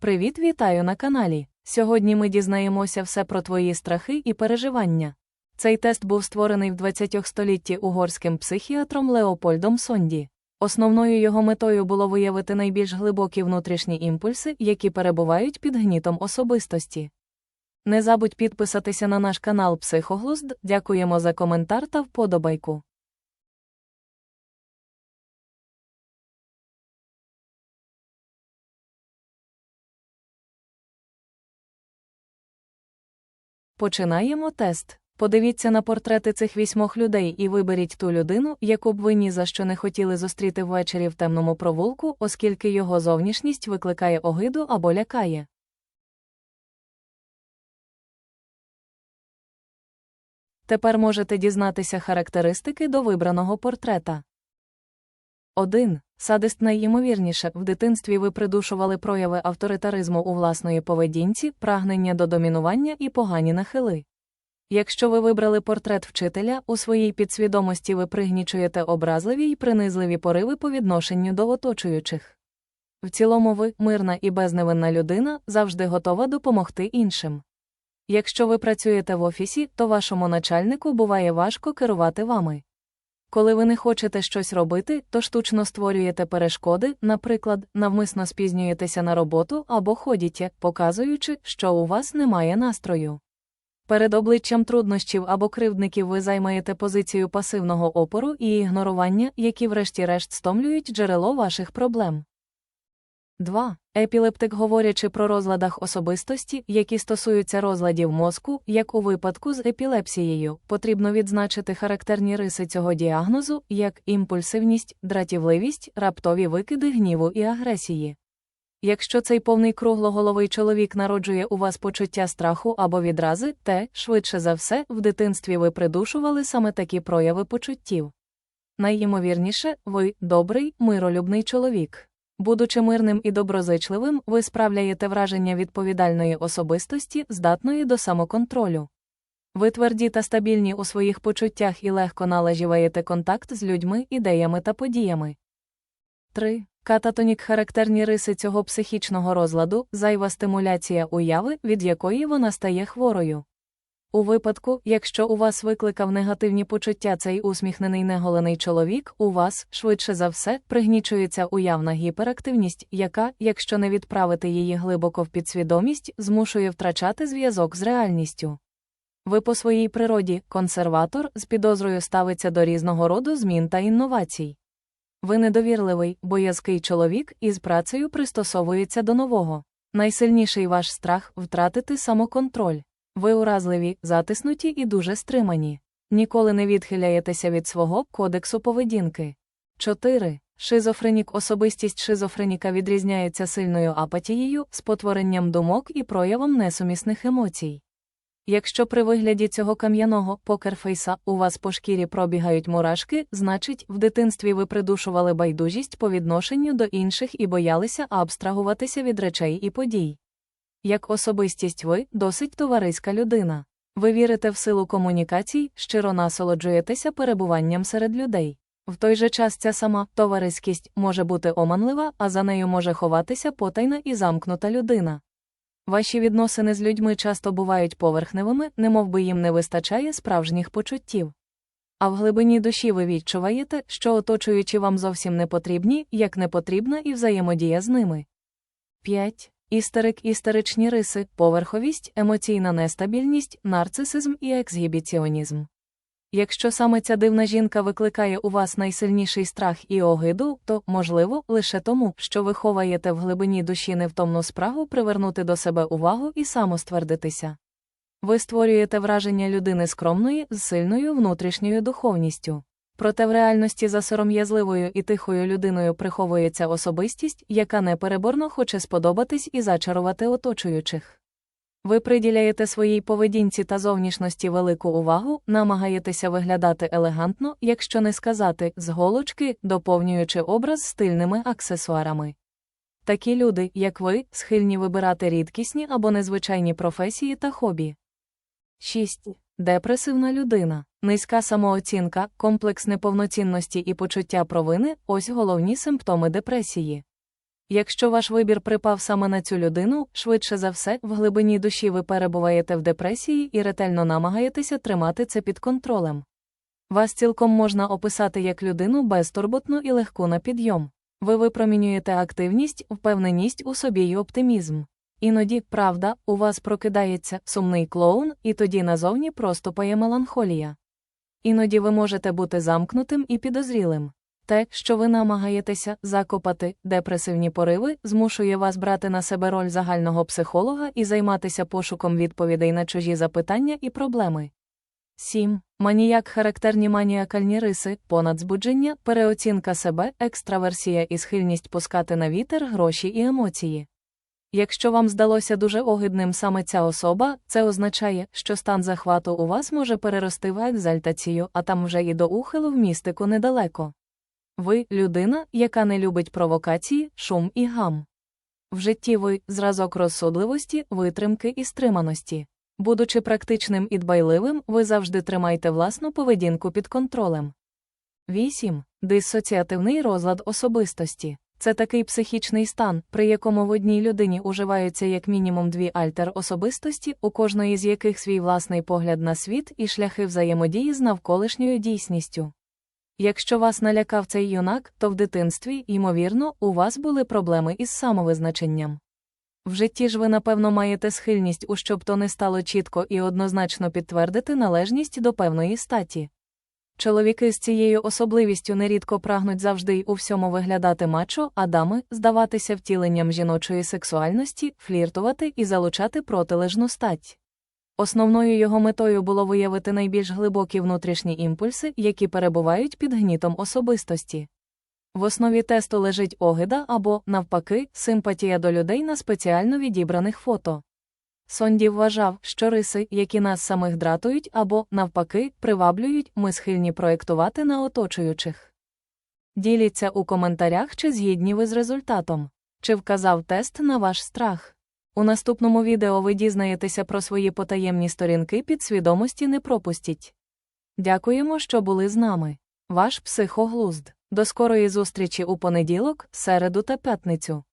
Привіт, вітаю на каналі. Сьогодні ми дізнаємося все про твої страхи і переживання. Цей тест був створений в 20 столітті угорським психіатром Леопольдом Сонді. Основною його метою було виявити найбільш глибокі внутрішні імпульси, які перебувають під гнітом особистості. Не забудь підписатися на наш канал Психоглузд. Дякуємо за коментар та вподобайку. Починаємо тест. Подивіться на портрети цих вісьмох людей і виберіть ту людину, яку б ви ні за що не хотіли зустріти ввечері в темному провулку, оскільки його зовнішність викликає огиду або лякає. Тепер можете дізнатися характеристики до вибраного портрета. 1. Садист найімовірніше, в дитинстві ви придушували прояви авторитаризму у власної поведінці, прагнення до домінування і погані нахили. Якщо ви вибрали портрет вчителя, у своїй підсвідомості ви пригнічуєте образливі й принизливі пориви по відношенню до оточуючих. В цілому ви, мирна і безневинна людина, завжди готова допомогти іншим. Якщо ви працюєте в офісі, то вашому начальнику буває важко керувати вами. Коли ви не хочете щось робити, то штучно створюєте перешкоди, наприклад, навмисно спізнюєтеся на роботу або ходіте, показуючи, що у вас немає настрою. Перед обличчям труднощів або кривдників ви займаєте позицію пасивного опору і ігнорування, які врешті-решт стомлюють джерело ваших проблем. 2. Епілептик, говорячи про розладах особистості, які стосуються розладів мозку, як у випадку з епілепсією, потрібно відзначити характерні риси цього діагнозу, як імпульсивність, дратівливість, раптові викиди гніву і агресії. Якщо цей повний круглоголовий чоловік народжує у вас почуття страху або відрази, те, швидше за все, в дитинстві ви придушували саме такі прояви почуттів. Найімовірніше, ви добрий, миролюбний чоловік. Будучи мирним і доброзичливим, ви справляєте враження відповідальної особистості, здатної до самоконтролю. Ви тверді та стабільні у своїх почуттях і легко належіваєте контакт з людьми, ідеями та подіями. 3. Кататонік характерні риси цього психічного розладу, зайва стимуляція уяви, від якої вона стає хворою. У випадку, якщо у вас викликав негативні почуття цей усміхнений неголений чоловік, у вас, швидше за все, пригнічується уявна гіперактивність, яка, якщо не відправити її глибоко в підсвідомість, змушує втрачати зв'язок з реальністю. Ви по своїй природі, консерватор, з підозрою ставиться до різного роду змін та інновацій. Ви недовірливий, боязкий чоловік і з працею пристосовується до нового. Найсильніший ваш страх втратити самоконтроль. Ви уразливі, затиснуті і дуже стримані. Ніколи не відхиляєтеся від свого кодексу поведінки. 4. Шизофренік особистість шизофреніка відрізняється сильною апатією, спотворенням думок і проявом несумісних емоцій. Якщо при вигляді цього кам'яного покерфейса у вас по шкірі пробігають мурашки, значить, в дитинстві ви придушували байдужість по відношенню до інших і боялися абстрагуватися від речей і подій. Як особистість ви досить товариська людина. Ви вірите в силу комунікацій, щиро насолоджуєтеся перебуванням серед людей. В той же час ця сама товариськість може бути оманлива, а за нею може ховатися потайна і замкнута людина. Ваші відносини з людьми часто бувають поверхневими, немов би їм не вистачає справжніх почуттів. А в глибині душі ви відчуваєте, що оточуючи вам зовсім не потрібні, як не потрібна і взаємодія з ними. 5. Істерик, істеричні риси, поверховість, емоційна нестабільність, нарцисизм і ексгібіціонізм. Якщо саме ця дивна жінка викликає у вас найсильніший страх і огиду, то, можливо, лише тому, що ви ховаєте в глибині душі невтомну спрагу привернути до себе увагу і самоствердитися. Ви створюєте враження людини скромної з сильною внутрішньою духовністю. Проте в реальності за сором'язливою і тихою людиною приховується особистість, яка непереборно хоче сподобатись і зачарувати оточуючих. Ви приділяєте своїй поведінці та зовнішності велику увагу, намагаєтеся виглядати елегантно, якщо не сказати з голочки, доповнюючи образ стильними аксесуарами. Такі люди, як ви, схильні вибирати рідкісні або незвичайні професії та хобі. 6. Депресивна людина, низька самооцінка, комплекс неповноцінності і почуття провини ось головні симптоми депресії. Якщо ваш вибір припав саме на цю людину, швидше за все, в глибині душі ви перебуваєте в депресії і ретельно намагаєтеся тримати це під контролем. Вас цілком можна описати як людину безтурботну і легку на підйом. Ви випромінюєте активність, впевненість у собі й оптимізм. Іноді, правда, у вас прокидається сумний клоун, і тоді назовні проступає меланхолія. Іноді ви можете бути замкнутим і підозрілим. Те, що ви намагаєтеся закопати депресивні пориви, змушує вас брати на себе роль загального психолога і займатися пошуком відповідей на чужі запитання і проблеми. 7. Маніяк характерні маніакальні риси, понадзбудження, переоцінка себе, екстраверсія і схильність пускати на вітер гроші і емоції. Якщо вам здалося дуже огидним саме ця особа, це означає, що стан захвату у вас може перерости в екзальтацію, а там вже і до ухилу в містику недалеко. Ви людина, яка не любить провокації, шум і гам. В житті ви зразок розсудливості, витримки і стриманості. Будучи практичним і дбайливим, ви завжди тримаєте власну поведінку під контролем. 8. Диссоціативний розлад особистості. Це такий психічний стан, при якому в одній людині уживаються як мінімум дві альтер-особистості, у кожної з яких свій власний погляд на світ і шляхи взаємодії з навколишньою дійсністю. Якщо вас налякав цей юнак, то в дитинстві, ймовірно, у вас були проблеми із самовизначенням. В житті ж ви, напевно, маєте схильність у щоб то не стало чітко і однозначно підтвердити належність до певної статі. Чоловіки з цією особливістю нерідко прагнуть завжди й у всьому виглядати мачо, а дами здаватися втіленням жіночої сексуальності, фліртувати і залучати протилежну стать. Основною його метою було виявити найбільш глибокі внутрішні імпульси, які перебувають під гнітом особистості. В основі тесту лежить огида або, навпаки, симпатія до людей на спеціально відібраних фото. Сонді вважав, що риси, які нас самих дратують або, навпаки, приваблюють, ми схильні проєктувати на оточуючих. Діліться у коментарях, чи згідні ви з результатом, чи вказав тест на ваш страх. У наступному відео ви дізнаєтеся про свої потаємні сторінки підсвідомості не пропустіть. Дякуємо, що були з нами. Ваш психоглузд. До скорої зустрічі у понеділок, середу та п'ятницю.